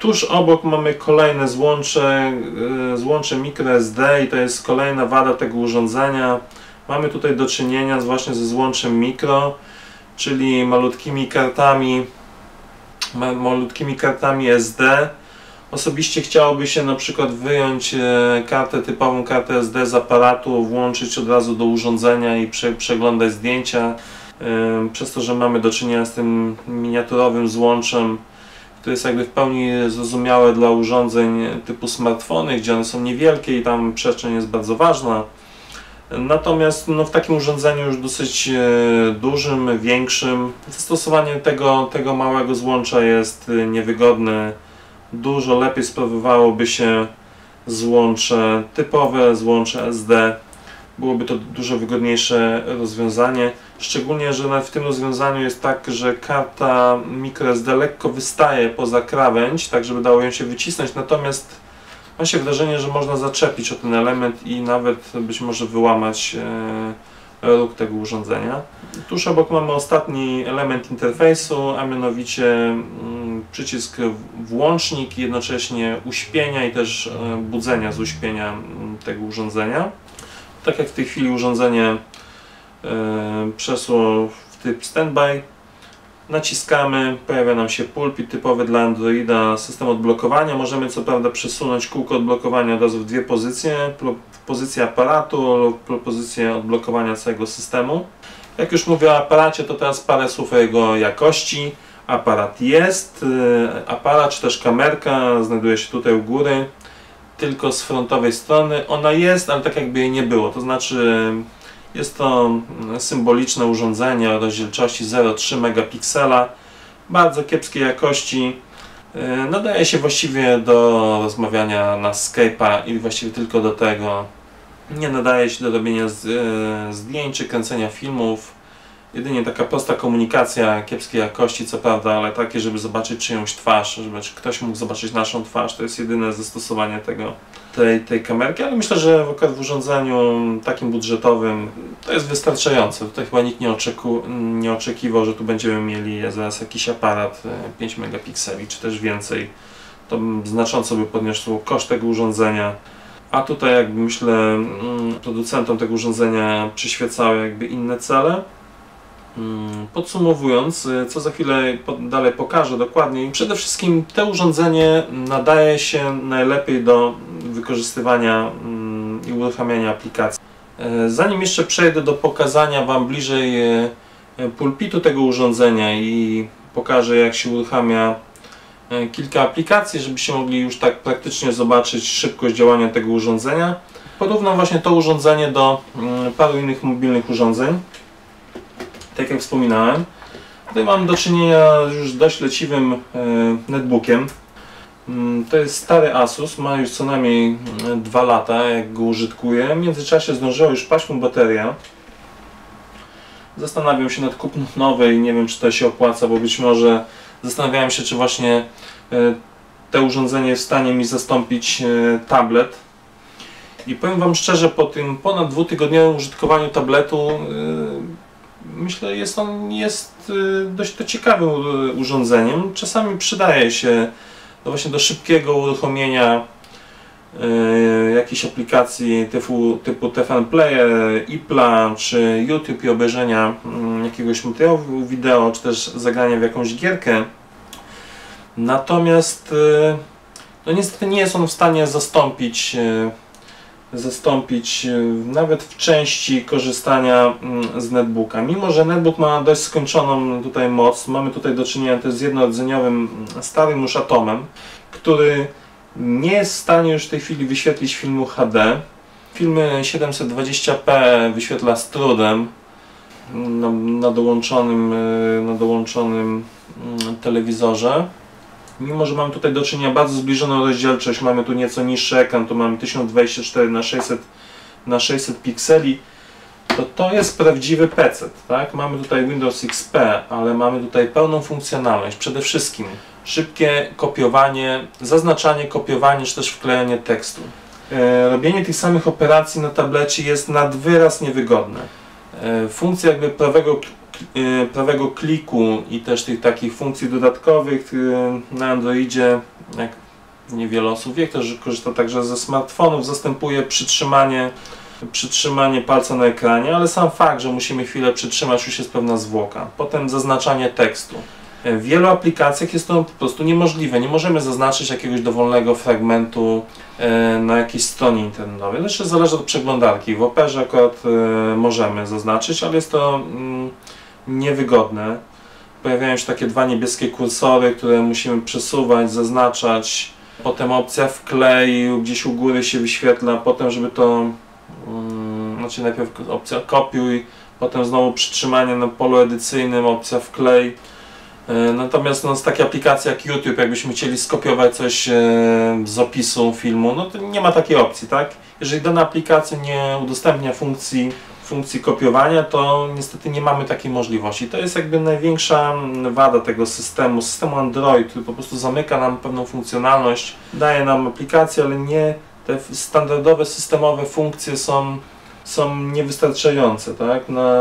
Tuż obok mamy kolejne złącze, y, złącze microSD i to jest kolejna wada tego urządzenia. Mamy tutaj do czynienia właśnie ze złączem mikro, czyli malutkimi kartami, ma- malutkimi kartami SD. Osobiście chciałoby się na przykład wyjąć e, kartę typową kartę SD z aparatu, włączyć od razu do urządzenia i prze, przeglądać zdjęcia. E, Przez to, że mamy do czynienia z tym miniaturowym złączem, to jest jakby w pełni zrozumiałe dla urządzeń typu smartfony, gdzie one są niewielkie i tam przestrzeń jest bardzo ważna. Natomiast no, w takim urządzeniu już dosyć e, dużym, większym, zastosowanie tego, tego małego złącza jest e, niewygodne. Dużo lepiej sprawowałoby się złącze typowe, złącze SD. Byłoby to dużo wygodniejsze rozwiązanie. Szczególnie, że w tym rozwiązaniu jest tak, że karta microSD lekko wystaje poza krawędź, tak żeby dało ją się wycisnąć, natomiast ma się wrażenie, że można zaczepić o ten element i nawet być może wyłamać e, róg tego urządzenia. Tuż obok mamy ostatni element interfejsu, a mianowicie mm, przycisk włącznik, jednocześnie uśpienia i też e, budzenia z uśpienia mm, tego urządzenia. Tak jak w tej chwili urządzenie e, przeszło w typ standby. Naciskamy, pojawia nam się pulpit typowy dla Androida, system odblokowania. Możemy co prawda przesunąć kółko odblokowania od razu w dwie pozycje, pozycję aparatu lub pozycję odblokowania całego systemu. Jak już mówię o aparacie, to teraz parę słów o jego jakości. Aparat jest, y, aparat czy też kamerka znajduje się tutaj u góry, tylko z frontowej strony. Ona jest, ale tak jakby jej nie było, to znaczy jest to mm, symboliczne urządzenie o rozdzielczości 0,3 megapiksela, bardzo kiepskiej jakości. Yy, Nadaje się właściwie do rozmawiania na Skype'a i właściwie tylko do tego. Nie nadaje się do robienia yy, zdjęć czy kręcenia filmów. Jedynie taka prosta komunikacja kiepskiej jakości, co prawda, ale takie, żeby zobaczyć czyjąś twarz, żeby ktoś mógł zobaczyć naszą twarz. To jest jedyne zastosowanie tego, tej, tej kamerki, ale myślę, że akurat w urządzeniu takim budżetowym to jest wystarczające. Tutaj chyba nikt nie, oczeku, nie oczekiwał, że tu będziemy mieli zaraz jakiś aparat e, 5 megapikseli czy też więcej. To znacząco by podniosło koszt tego urządzenia. A tutaj jakby myślę mm, producentom tego urządzenia przyświecały jakby inne cele. Mm, Podsumowując, y, co za chwilę dalej pokażę dokładniej, przede wszystkim to urządzenie nadaje się najlepiej do wykorzystywania mm, i uruchamiania aplikacji. E, Zanim jeszcze przejdę do pokazania Wam bliżej e, pulpitu tego urządzenia i pokażę jak się uruchamia kilka aplikacji, żebyście mogli już tak praktycznie zobaczyć szybkość działania tego urządzenia, porównam właśnie to urządzenie do mm, paru innych mobilnych urządzeń tak jak wspominałem. Tutaj mam do czynienia już z dość leciwym e, netbookiem. Mm, To jest stary Asus, ma już co najmniej 2 lata, jak go użytkuję. W międzyczasie zdążyła już paść mu bateria. Zastanawiam się nad kupnem nowej, nie wiem czy to się opłaca, bo być może zastanawiałem się, czy właśnie e, to urządzenie jest w stanie mi zastąpić e, tablet. I powiem Wam szczerze, po tym ponad dwutygodniowym użytkowaniu tabletu, e, myślę, jest on jest y, dość to ciekawym u- urządzeniem. Czasami przydaje się do właśnie do szybkiego uruchomienia y, jakiejś aplikacji typu, typu TFN Player, iPla czy YouTube i obejrzenia mm, jakiegoś materiału wideo, czy też zagrania w jakąś gierkę. Natomiast y, no niestety nie jest on w stanie zastąpić y, zastąpić y, nawet w części korzystania mm, z netbooka. Mimo, że netbook ma dość skończoną tutaj moc, mamy tutaj do czynienia też z jednorodzeniowym mm, starym już atomem, który nie jest w stanie już w tej chwili wyświetlić filmu HD. Filmy 720p wyświetla z trudem na, na dołączonym, y, na dołączonym mm, telewizorze. Mimo, że mamy tutaj do czynienia bardzo zbliżoną rozdzielczość, mamy tu nieco niższy ekran, tu mamy 1024 na 600 na 600 pikseli, to to jest prawdziwy PC, tak? Mamy tutaj Windows XP, ale mamy tutaj pełną funkcjonalność. Przede wszystkim szybkie kopiowanie, zaznaczanie, kopiowanie, czy też wklejanie tekstu. E, robienie tych samych operacji na tablecie jest nad wyraz niewygodne. E, funkcja jakby prawego prawego kliku i też tych takich funkcji dodatkowych e, na Androidzie jak niewiele osób wie, ktoś korzysta także ze smartfonów, zastępuje przytrzymanie, przytrzymanie palca na ekranie, ale sam fakt, że musimy chwilę przytrzymać, już jest pewna zwłoka. Potem zaznaczanie tekstu. W wielu aplikacjach jest to po prostu niemożliwe. Nie możemy zaznaczyć jakiegoś dowolnego fragmentu na jakiejś stronie internetowej. Zresztą zależy od przeglądarki. W Operze akurat możemy zaznaczyć, ale jest to mm, niewygodne. Pojawiają się takie dwa niebieskie kursory, które musimy przesuwać, zaznaczać. Potem opcja wklej, gdzieś u góry się wyświetla, potem żeby to, mm, znaczy najpierw opcja kopiuj, potem znowu przytrzymanie na polu edycyjnym, opcja wklej. E, natomiast no, z takiej aplikacji jak YouTube, jakbyśmy chcieli skopiować coś e, z opisu filmu, no to nie ma takiej opcji, tak? Jeżeli dana aplikacja nie udostępnia funkcji, funkcji kopiowania, to niestety nie mamy takiej możliwości. To jest jakby największa wada tego systemu, systemu Android, który po prostu zamyka nam pewną funkcjonalność, daje nam aplikację, ale nie te standardowe systemowe funkcje są, są niewystarczające, tak? Na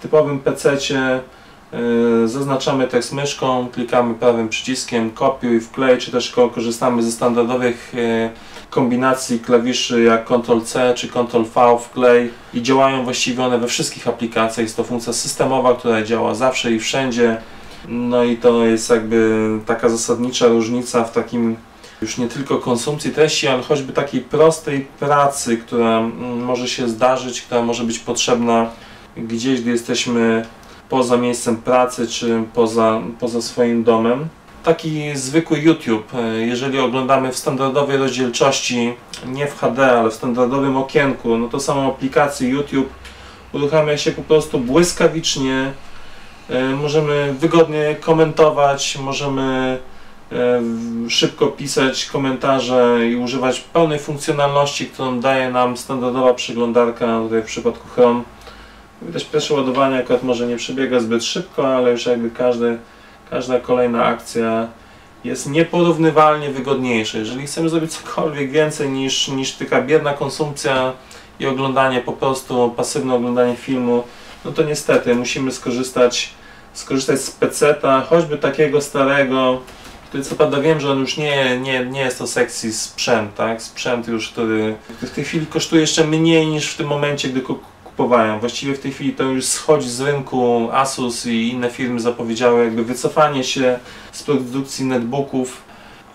typowym PC-cie zaznaczamy tekst myszką, klikamy prawym przyciskiem kopiuj, wklej, czy też korzystamy ze standardowych yy, kombinacji klawiszy jak Ctrl-C czy Ctrl-V wklej i działają właściwie one we wszystkich aplikacjach. Jest to funkcja systemowa, która działa zawsze i wszędzie. No i to jest jakby taka zasadnicza różnica w takim już nie tylko konsumpcji treści, ale choćby takiej prostej pracy, która mm, może się zdarzyć, która może być potrzebna gdzieś, gdy jesteśmy poza miejscem pracy czy poza, poza swoim domem. Taki zwykły YouTube, e, jeżeli oglądamy w standardowej rozdzielczości, nie w HD, ale w standardowym okienku, no to samą aplikację YouTube uruchamia się po prostu błyskawicznie. E, możemy wygodnie komentować, możemy e, szybko pisać komentarze i używać pełnej funkcjonalności, którą daje nam standardowa przeglądarka, tutaj w przypadku Chrome. Widać pierwsze ładowanie akurat może nie przebiega zbyt szybko, ale już jakby każdy, każda kolejna akcja jest nieporównywalnie wygodniejsza. Jeżeli chcemy zrobić cokolwiek więcej niż, niż taka bierna konsumpcja i oglądanie po prostu, pasywne oglądanie filmu, no to niestety musimy skorzystać, skorzystać z peceta, choćby takiego starego, który co prawda wiem, że on już nie, nie, nie jest to sekcji sprzęt, tak? Sprzęt już, który w tej chwili kosztuje jeszcze mniej niż w tym momencie, gdy kupowałem. Właściwie w tej chwili to już schodzi z rynku. Asus i inne firmy zapowiedziały jakby wycofanie się z produkcji netbooków,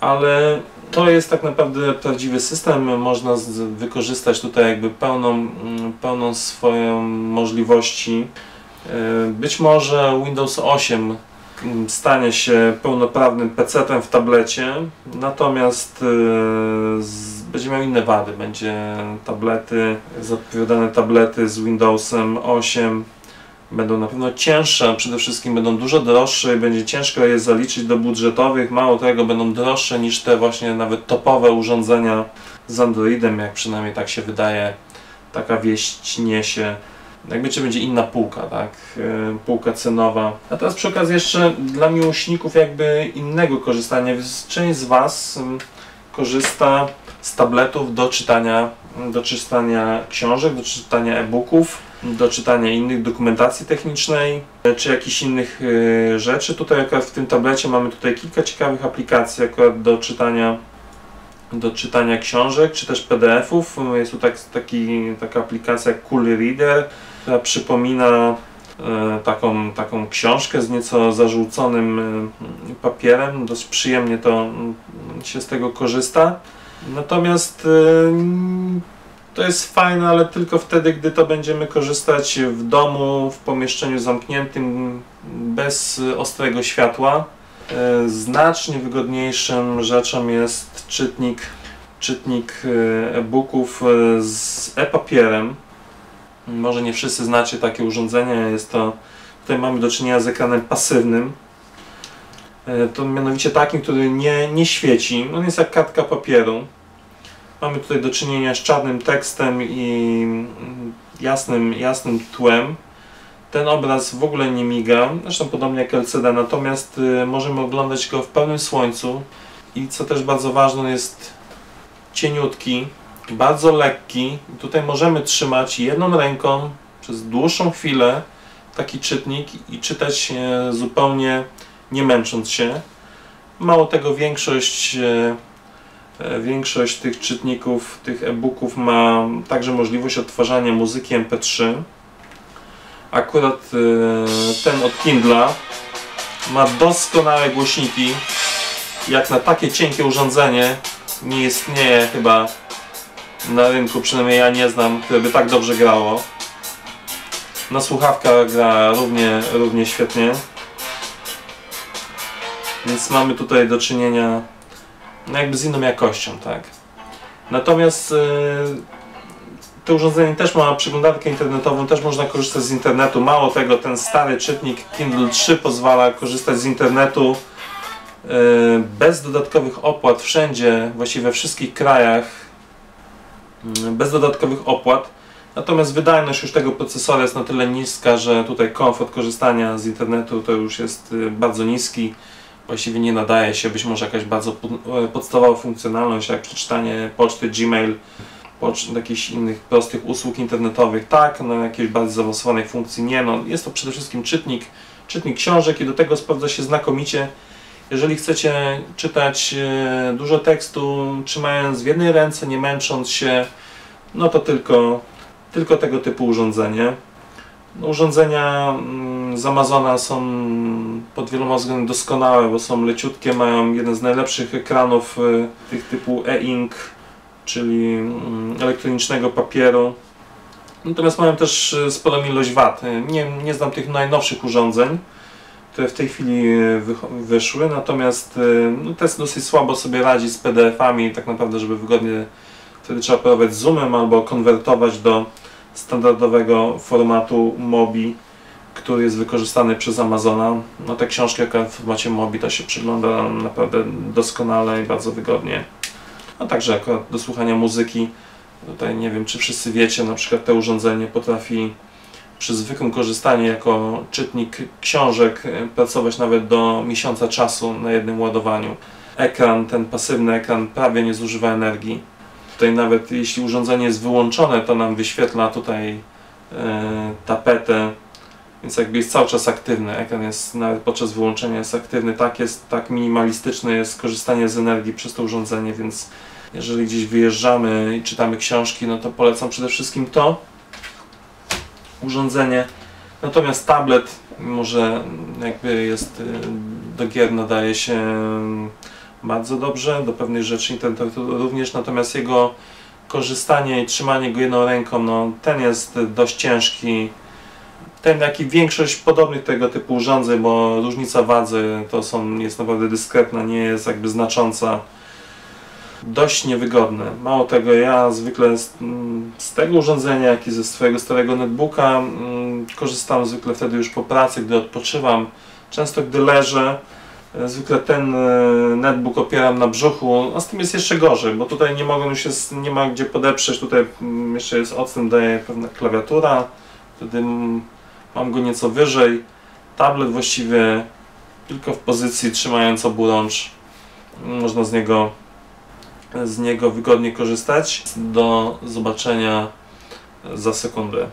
ale to jest tak naprawdę prawdziwy system. Można wykorzystać tutaj jakby pełną, mm, pełną swoją możliwości. E, być może Windows 8 stanie się pełnoprawnym PC-tem w tablecie, natomiast yy, będzie miał inne wady. Będzie tablety, zapowiadane tablety z Windowsem 8 będą na pewno cięższe, a przede wszystkim będą dużo droższe i będzie ciężko je zaliczyć do budżetowych. Mało tego, będą droższe niż te właśnie nawet topowe urządzenia z Androidem, jak przynajmniej tak się wydaje. Taka wieść niesie jakby czy będzie inna półka, tak, e, półka cenowa. A teraz przy okazji jeszcze dla miłośników jakby innego korzystania, część z Was mm, korzysta z tabletów do czytania, do czytania książek, do czytania e-booków, do czytania innych dokumentacji technicznej, e, czy jakichś innych e, rzeczy. Tutaj akurat w tym tablecie mamy tutaj kilka ciekawych aplikacji akurat do czytania do czytania książek, czy też PDF-ów. Jest tu tak, taki, taka aplikacja Cool Reader, która przypomina e, taką, taką książkę z nieco zarzuconym papierem. Dość przyjemnie to mm, się z tego korzysta. Natomiast e, to jest fajne, ale tylko wtedy, gdy to będziemy korzystać w domu, w pomieszczeniu zamkniętym, bez ostrego światła. Znacznie wygodniejszym rzeczą jest czytnik, czytnik e-booków z e-papierem. Może nie wszyscy znacie takie urządzenia, jest to, tutaj mamy do czynienia z ekranem pasywnym. E, to mianowicie takim, który nie, nie świeci, on jest jak kartka papieru. Mamy tutaj do czynienia z czarnym tekstem i jasnym, jasnym tłem. Ten obraz w ogóle nie miga, zresztą podobnie jak LCD, natomiast y, możemy oglądać go w pełnym słońcu i co też bardzo ważne jest cieniutki, bardzo lekki. Tutaj możemy trzymać jedną ręką przez dłuższą chwilę taki czytnik i czytać zupełnie nie męcząc się. Mało tego, większość, e, e, większość tych czytników, tych e-booków ma także możliwość odtwarzania muzyki MP3. Akurat e, ten od Kindla ma doskonałe głośniki. Jak na takie cienkie urządzenie nie istnieje chyba na rynku, przynajmniej ja nie znam, które by tak dobrze grało. Na słuchawkach gra równie, równie świetnie. Więc mamy tutaj do czynienia no jakby z inną jakością, tak. Natomiast yy, to urządzenie też ma przeglądarkę internetową, też można korzystać z internetu. Mało tego, ten stary czytnik Kindle 3 pozwala korzystać z internetu yy, bez dodatkowych opłat wszędzie, właściwie we wszystkich krajach, yy, bez dodatkowych opłat. Natomiast wydajność już tego procesora jest na tyle niska, że tutaj komfort korzystania z internetu to już jest y, bardzo niski. Właściwie nie nadaje się być może jakaś bardzo e, podstawowa funkcjonalność, jak przeczytanie poczty, Gmail, poczt, jakichś innych prostych usług internetowych. Tak, no jakiejś bardzo zaawansowanej funkcji nie. No, jest to przede wszystkim czytnik, czytnik książek i do tego sprawdza się znakomicie. Jeżeli chcecie czytać e, dużo tekstu, trzymając w jednej ręce, nie męcząc się, no to tylko tylko tego typu urządzenie. No, urządzenia mm, z Amazona są pod wieloma względami doskonałe, bo są leciutkie, mają jeden z najlepszych ekranów y, tych typu e-ink, czyli mm, elektronicznego papieru. Natomiast mają też y, sporą ilość wat. Nie, nie znam tych najnowszych urządzeń, które w tej chwili y, wyszły, natomiast no, test dosyć słabo sobie radzi z PDF-ami, tak naprawdę, żeby wygodnie wtedy trzeba operować zoomem albo konwertować do standardowego formatu MOBI, który jest wykorzystany przez Amazona. No te książki w formacie MOBI to się przygląda naprawdę doskonale i bardzo wygodnie. A także akurat do słuchania muzyki. Tutaj nie wiem, czy wszyscy wiecie, na przykład to urządzenie potrafi przy zwykłym korzystaniu jako czytnik książek pracować nawet do miesiąca czasu na jednym ładowaniu. Ekran, ten pasywny ekran prawie nie zużywa energii. Tutaj nawet jeśli urządzenie jest wyłączone, to nam wyświetla tutaj e, tapetę, więc jakby jest cały czas aktywny. Ekran jest nawet podczas wyłączenia jest aktywny. Tak jest, tak minimalistyczne jest korzystanie z energii przez to urządzenie, więc jeżeli gdzieś wyjeżdżamy i czytamy książki, no to polecam przede wszystkim to urządzenie. Natomiast tablet, mimo że jakby jest e, do gier nadaje się bardzo dobrze, do pewnych rzeczy internetu również, natomiast jego korzystanie i trzymanie go jedną ręką, no, ten jest dość ciężki. Ten, jak i większość podobnych tego typu urządzeń, bo różnica wadzy to są, jest naprawdę dyskretna, nie jest jakby znacząca. Dość niewygodne. Mało tego, ja zwykle z, z tego urządzenia, jak i ze swojego starego netbooka mm, korzystam zwykle wtedy już po pracy, gdy odpoczywam. Często gdy leżę, zwykle ten e, netbook opieram na brzuchu, a z tym jest jeszcze gorzej, bo tutaj nie już jest, nie ma gdzie podeprzeć, tutaj mm, jeszcze jest odstęp, daje pewna klawiatura, wtedy mam go nieco wyżej. Tablet właściwie tylko w pozycji trzymając oburącz można z niego, z niego wygodnie korzystać. Do zobaczenia za sekundę.